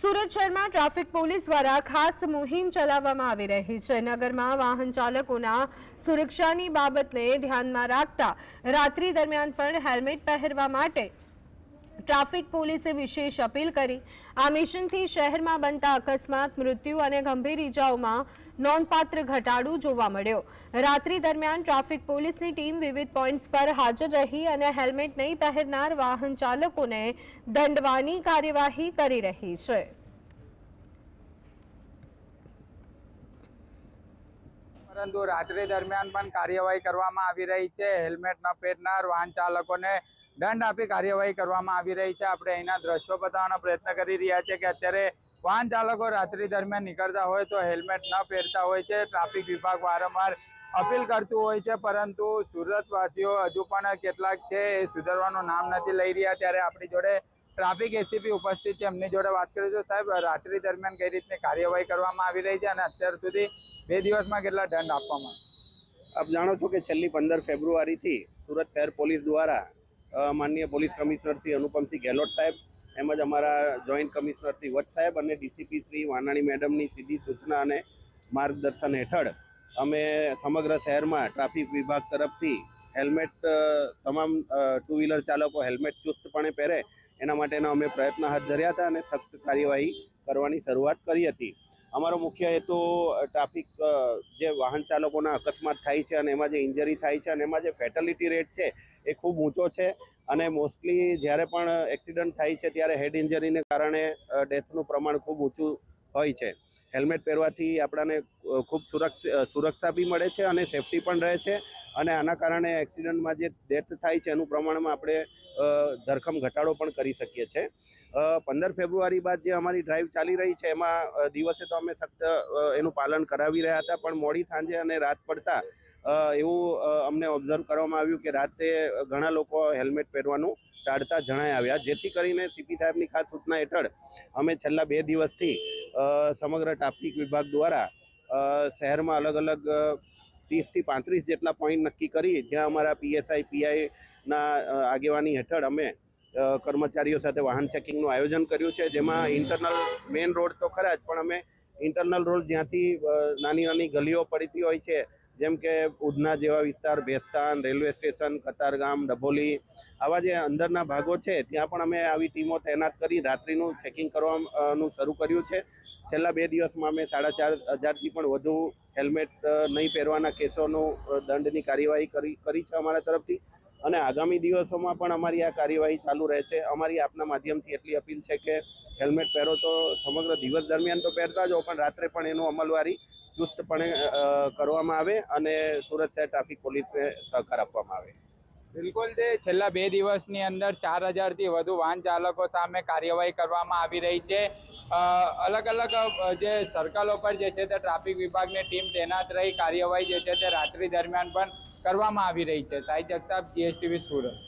સુરત શહેરમાં traffic police દ્વારા ખાસ મુહિમ ચલાવવામાં આવી રહી છે. નગરમાં વાહન ચાલકોના સુરક્ષાની બાબતને ધ્યાનમાં રાખતા રાત્રિ દરમિયાન પણ હેલ્મેટ પહેરવા માટે ટ્રાફિક પોલીસે વિશેષ અપીલ કરી. આ મિશનથી શહેરમાં બનતા અકસ્માત, મૃત્યુ અને ગંભીર ઇજાઓમાં નોંધપાત્ર ઘટાડો જોવા મળ્યો. રાત્રિ દરમિયાન ટ્રાફિક પોલીસની ટીમ વિવિધ પોઈન્ટ્સ પર હાજર રહી અને હેલ્મેટ નહીં પહેરનાર વાહન ચાલકોને દંડવાની કાર્યવાહી કરી રહી છે. પરંતુ રાત્રિ દરમિયાન પણ કાર્યવાહી કરવામાં આવી રહી છે. હેલ્મેટ ન પહેરનાર વાહન ચાલકોને દંડ આપી કાર્યવાહી કરવામાં આવી રહી છે. આપણે અહીંના દ્રશ્યો બતાવવાનો પ્રયત્ન કરી રહ્યા છીએ કે અત્યારે વાહન ચાલકો રાત્રિ દરમિયાન નીકળતા હોય તો હેલ્મેટ ન પહેરતા હોય છે. ટ્રાફિક વિભાગ વારંવાર અપીલ કરતું હોય છે, પરંતુ સુરતવાસીઓ હજુ પણ કેટલાક છે એ સુધરવાનું નામ નથી લઈ રહ્યા. ત્યારે આપણી જોડે ટ્રાફિક એસીપી ઉપસ્થિત છે. એમની જોડે વાત કરીશું સાહેબ, રાત્રિ દરમિયાન કઈ રીતની કાર્યવાહી કરવામાં આવી રહી છે અને અત્યાર સુધી બે દિવસમાં કેટલા દંડ આપવામાં આપ જાણો છો કે છેલ્લી પંદર ફેબ્રુઆરીથી સુરત શહેર પોલીસ દ્વારા માનનીય પોલીસ કમિશનર શ્રી અનુપમસિંહ ગેહલોત સાહેબ તેમજ અમારા જોઈન્ટ કમિશનર શ્રી વટ સાહેબ અને ડીસીપી શ્રી વાનાણી મેડમની સીધી સૂચના અને માર્ગદર્શન હેઠળ અમે સમગ્ર શહેરમાં ટ્રાફિક વિભાગ તરફથી હેલ્મેટ તમામ ટુ વ્હીલર ચાલકો હેલ્મેટ ચુસ્તપણે પહેરે એના માટેના અમે પ્રયત્ન હાથ ધર્યા હતા અને સખ્ત કાર્યવાહી કરવાની શરૂઆત કરી હતી. અમારો મુખ્ય હેતુ ટ્રાફિક જે વાહન ચાલકોના અકસ્માત થાય છે અને એમાં જે ઇન્જરી થાય છે અને એમાં જે ફેટેલિટી રેટ છે એ ખૂબ ઊંચો છે અને મોસ્ટલી જ્યારે પણ એક્સિડન્ટ થાય છે ત્યારે હેડ ઇન્જરીને કારણે ડેથનું પ્રમાણ ખૂબ ઊંચું હોય છે. હેલ્મેટ પહેરવાથી આપણાને ખૂબ સુરક્ષા સુરક્ષા બી મળે છે અને સેફટી પણ રહે છે અને આના કારણે એક્સિડન્ટમાં જે ડેથ થાય છે એનું પ્રમાણમાં આપણે ધરખમ ઘટાડો પણ કરી શકીએ છીએ પંદર ફેબ્રુઆરી બાદ જે અમારી ડ્રાઈવ ચાલી રહી છે એમાં દિવસે તો અમે સખ્ત એનું પાલન કરાવી રહ્યા હતા પણ મોડી સાંજે અને રાત પડતા એવું અમને ઓબ્ઝર્વ કરવામાં આવ્યું કે રાતે ઘણા લોકો હેલ્મેટ પહેરવાનું ટાળતા જણાઈ આવ્યા. જેથી કરીને સીપી સાહેબની ખાસ સૂચના હેઠળ અમે છેલ્લા બે દિવસથી સમગ્ર ટ્રાફિક વિભાગ દ્વારા શહેરમાં અલગ અલગ ત્રીસથી પાંત્રીસ જેટલા પોઈન્ટ નક્કી કરી, જ્યાં અમારા પીએસઆઈ પીઆઈના આગેવાની હેઠળ અમે કર્મચારીઓ સાથે વાહન ચેકિંગનું આયોજન કર્યું છે. જેમાં ઇન્ટરનલ મેઇન રોડ તો ખરા જ, પણ અમે ઇન્ટરનલ રોડ જ્યાંથી નાની નાની ગલીઓ પડતી હોય છે જેમ કે ઉધના જેવા વિસ્તાર, ભેસ્તાન, રેલવે સ્ટેશન, કતારગામ, ડભોલી આવા જે અંદરના ભાગો છે, ત્યાં પણ અમે આવી ટીમો તૈનાત કરી રાત્રિનું ચેકિંગ કરવાનું શરૂ કર્યું છે. છેલ્લા બે દિવસમાં અમે સાડા ચાર હજારથી પણ વધુ હેલ્મેટ નહીં પહેરવાના કેસોનું દંડની કાર્યવાહી કરી કરી છે અમારા તરફથી. અને આગામી દિવસોમાં પણ અમારી આ કાર્યવાહી ચાલુ રહેશે. અમારી આપના માધ્યમથી એટલી અપીલ છે કે હેલ્મેટ પહેરો તો સમગ્ર દિવસ દરમિયાન તો પહેરતા જ હો, પણ રાત્રે પણ એનું અમલવારી ચુસ્તપણે કરવામાં આવે અને સુરત શહેર ટ્રાફિક પોલીસને સહકાર આપવામાં આવે. બિલકુલ, તે છેલ્લા બે દિવસની અંદર ચાર હજારથી વધુ વાહન ચાલકો સામે કાર્યવાહી કરવામાં આવી રહી છે. અલગ અલગ જે સર્કલો પર જે છે તે ટ્રાફિક વિભાગની ટીમ તૈનાત રહી કાર્યવાહી જે છે તે રાત્રિ દરમિયાન પણ કરવામાં આવી રહી છે. સાહિત્ય જગતાપ જીએસટીવી સુરત.